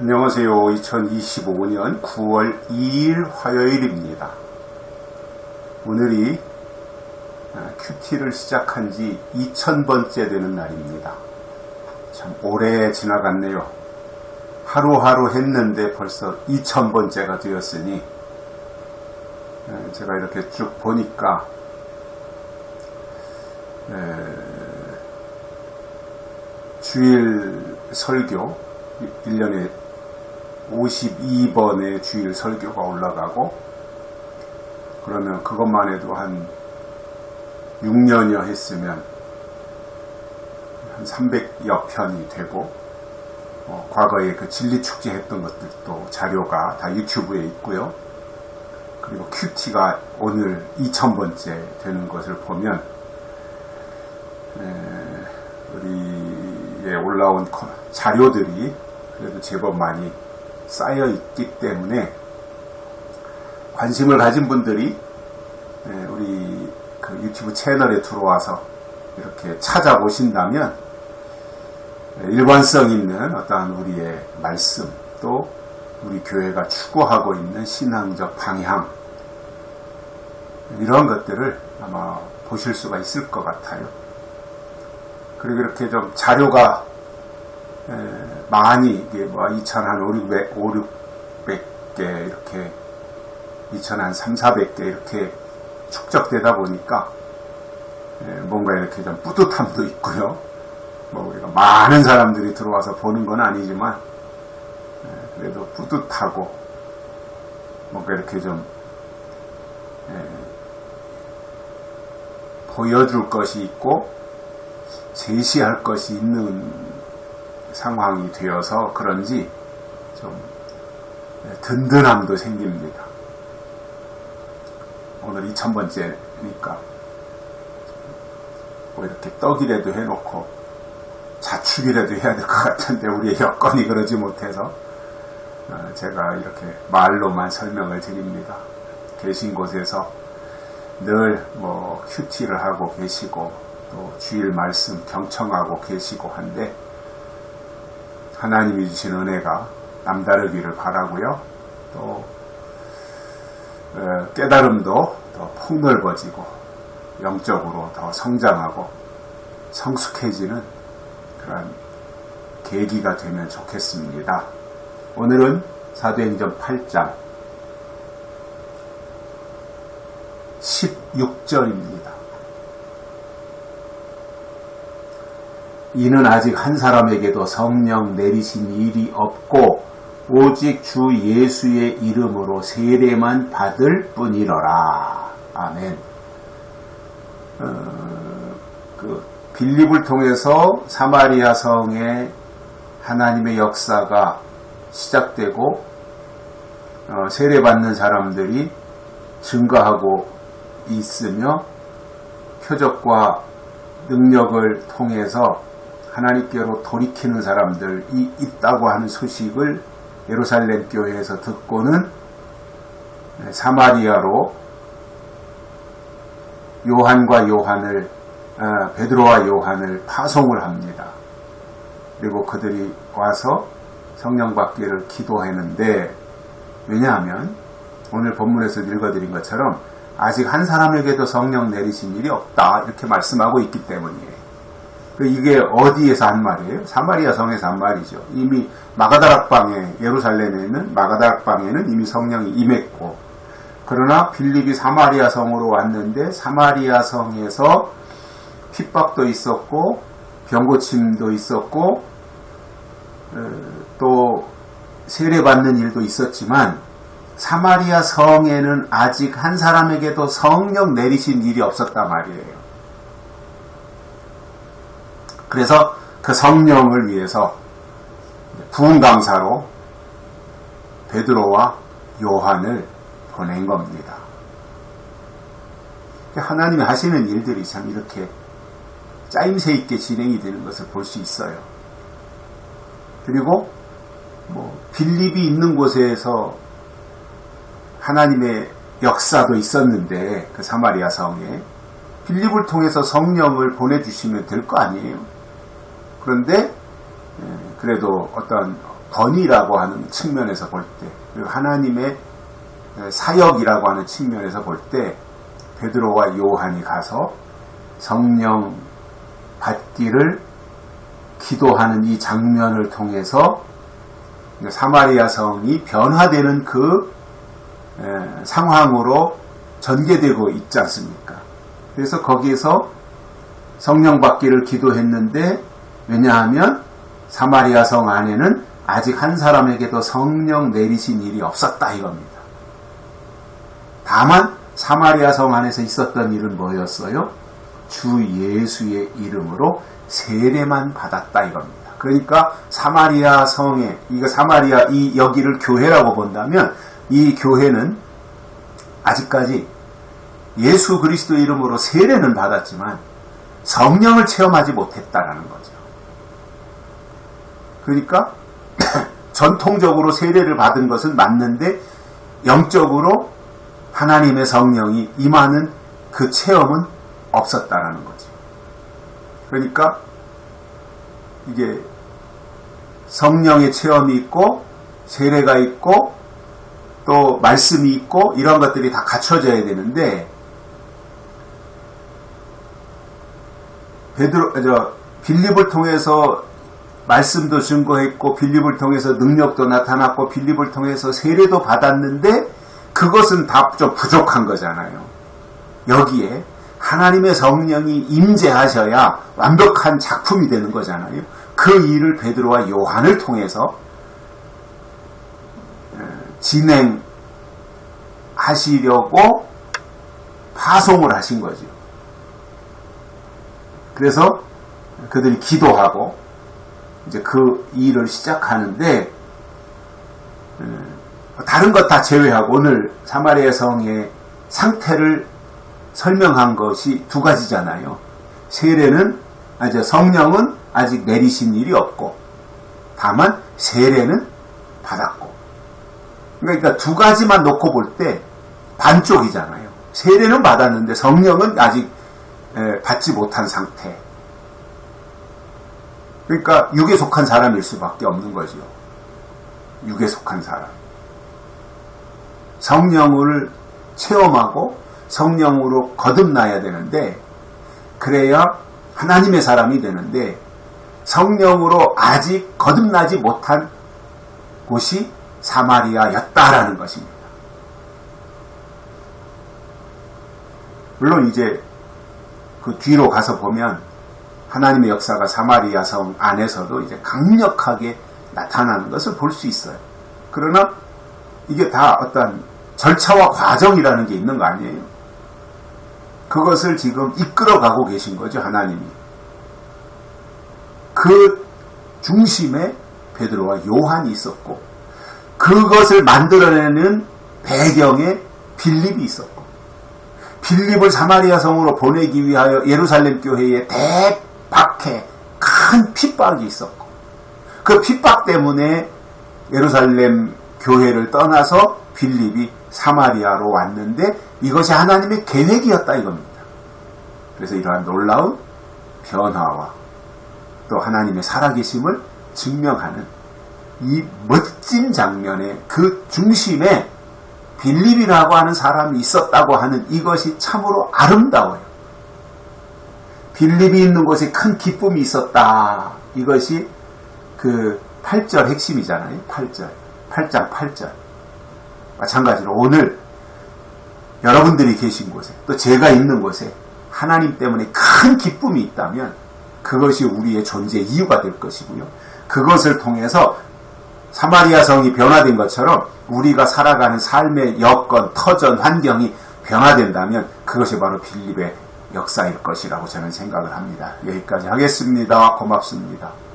안녕하세요. 2025년 9월 2일 화요일입니다. 오늘이 아, 큐티를 시작한 지 2000번째 되는 날입니다. 참 오래 지나갔네요. 하루하루 했는데 벌써 2000번째가 되었으니 아, 제가 이렇게 쭉 보니까 주일 설교 1년에 52번의 주일 설교가 올라가고 그러면 그것만 해도 한 6년여 했으면 한 300여 편이 되고 어, 과거에 그 진리축제 했던 것들도 자료가 다 유튜브에 있고요. 그리고 큐티가 오늘 2000번째 되는 것을 보면 우리에 올라온 자료들이 그래도 제법 많이 쌓여 있기 때문에 관심을 가진 분들이 예, 우리 그 유튜브 채널에 들어와서 이렇게 찾아보신다면 예, 일관성 있는 어떠한 우리의 말씀 또 우리 교회가 추구하고 있는 신앙적 방향 이런 것들을 아마 보실 수가 있을 것 같아요. 그리고 이렇게 좀 자료가 많이 이게 뭐 2,500, 600개 이렇게 2,300, 400개 이렇게 축적되다 보니까 뭔가 이렇게 좀 뿌듯함도 있고요. 뭐 우리가 많은 사람들이 들어와서 보는 건 아니지만 그래도 뿌듯하고 뭔가 이렇게 좀 보여줄 것이 있고 제시할 것이 있는 상황이 되어서 그런지 좀 든든함도 생깁니다. 오늘 2000번째니까 뭐 이렇게 떡이라도 해놓고 자축이라도 해야 될 것 같은데 우리의 여건이 그러지 못해서 어, 제가 이렇게 말로만 설명을 드립니다. 계신 곳에서 늘 뭐 큐티를 하고 계시고 또 주일 말씀 경청하고 계시고 한데 하나님이 주신 은혜가 남다르기를 바라고요. 또 어, 깨달음도 더 폭넓어지고 영적으로 더 성장하고 성숙해지는 그런 계기가 되면 좋겠습니다. 오늘은 사도행전 8장 16절입니다. 이는 아직 한 사람에게도 성령 내리신 일이 없고 오직 주 예수의 이름으로 세례만 받을 뿐이러라. 아멘. 어, 그 빌립을 통해서 사마리아 성에 하나님의 역사가 시작되고 어, 세례받는 사람들이 증가하고 있으며 표적과 능력을 통해서 하나님께로 돌이키는 사람들이 있다고 하는 소식을 예루살렘 교회에서 듣고는 사마리아로 요한과 요한을 어, 베드로와 요한을 파송을 합니다. 그리고 그들이 와서 성령 받기를 기도하는데 왜냐하면 오늘 본문에서 읽어드린 것처럼 아직 한 사람에게도 성령 내리신 일이 없다 이렇게 말씀하고 있기 때문이에요. 그 이게 어디에서 한 말이에요? 사마리아 성에서 한 말이죠. 이미 마가다락방에 예루살렘에 있는 마가다락방에는 이미 성령이 임했고 그러나 빌립이 사마리아 성으로 왔는데 사마리아 성에서 핍박도 있었고 병고침도 있었고 어, 또 세례받는 일도 있었지만 사마리아 성에는 아직 한 사람에게도 성령 내리신 일이 없었단 말이에요. 그래서 그 성령을 위해서 부흥 강사로 베드로와 요한을 보낸 겁니다. 하나님이 하시는 일들이 참 이렇게 짜임새 있게 진행이 되는 것을 볼 수 있어요. 그리고 뭐 빌립이 있는 곳에서 하나님의 역사도 있었는데 그 사마리아 성에 빌립을 통해서 성령을 보내주시면 될 거 아니에요. 그런데 예, 그래도 어떤 권위라고 하는 측면에서 볼 때, 하나님의 사역이라고 하는 측면에서 볼 때, 베드로와 요한이 가서 성령 받기를 기도하는 이 장면을 통해서 사마리아 성이 변화되는 그 상황으로 전개되고 있지 않습니까? 그래서 거기에서 성령 받기를 기도했는데 왜냐하면 사마리아 성 안에는 아직 한 사람에게도 성령 내리신 일이 없었다 이겁니다. 다만 사마리아 성 안에서 있었던 일은 뭐였어요? 주 예수의 이름으로 세례만 받았다 이겁니다. 그러니까 사마리아 성에 이거 사마리아 이 여기를 교회라고 본다면 이 교회는 아직까지 예수 그리스도 이름으로 세례는 받았지만 성령을 체험하지 못했다라는 거죠. 그러니까 전통적으로 세례를 받은 것은 맞는데 영적으로 하나님의 성령이 임하는 그 체험은 없었다라는 거죠. 그러니까 이게 성령의 체험이 있고 세례가 있고 또 말씀이 있고 이런 것들이 다 갖춰져야 되는데 베드로 저 빌립을 통해서 말씀도 증거했고 빌립을 통해서 능력도 나타났고 빌립을 통해서 세례도 받았는데 그것은 다 좀 부족한 거잖아요. 여기에 하나님의 성령이 임재하셔야 완벽한 작품이 되는 거잖아요. 그 일을 베드로와 요한을 통해서 진행하시려고 파송을 하신 거죠. 그래서 그들이 기도하고 이제 그 일을 시작하는데 다른 것 다 제외하고 오늘 사마리아 성의 상태를 설명한 것이 두 가지잖아요. 세례는 이제 성령은 아직 내리신 일이 없고 다만 세례는 받았고 그러니까 두 가지만 놓고 볼 때 반쪽이잖아요. 세례는 받았는데 성령은 아직 받지 못한 상태. 그러니까 육에 속한 사람일 수밖에 없는 거죠. 육에 속한 사람. 성령을 체험하고 성령으로 거듭나야 되는데 그래야 하나님의 사람이 되는데 성령으로 아직 거듭나지 못한 곳이 사마리아였다라는 것입니다. 물론 이제 그 뒤로 가서 보면 하나님의 역사가 사마리아 성 안에서도 이제 강력하게 나타나는 것을 볼 수 있어요. 그러나 이게 다 어떤 절차와 과정이라는 게 있는 거 아니에요? 그것을 지금 이끌어가고 계신 거죠, 하나님이. 그 중심에 베드로와 요한이 있었고, 그것을 만들어내는 배경에 빌립이 있었고, 빌립을 사마리아 성으로 보내기 위하여 예루살렘 교회에 대 박해 큰 핍박이 있었고, 그 핍박 때문에 예루살렘 교회를 떠나서 빌립이 사마리아로 왔는데 이것이 하나님의 계획이었다 이겁니다. 그래서 이러한 놀라운 변화와 또 하나님의 살아계심을 증명하는 이 멋진 장면의 그 중심에 빌립이라고 하는 사람이 있었다고 하는 이것이 참으로 아름다워요. 빌립이 있는 곳에 큰 기쁨이 있었다. 이것이 그 8절 핵심이잖아요. 8절. 8장 8절. 마찬가지로 오늘 여러분들이 계신 곳에 또 제가 있는 곳에 하나님 때문에 큰 기쁨이 있다면 그것이 우리의 존재의 이유가 될 것이고요. 그것을 통해서 사마리아 성이 변화된 것처럼 우리가 살아가는 삶의 여건, 터전, 환경이 변화된다면 그것이 바로 빌립의 역사일 것이라고 저는 생각을 합니다. 여기까지 하겠습니다. 고맙습니다.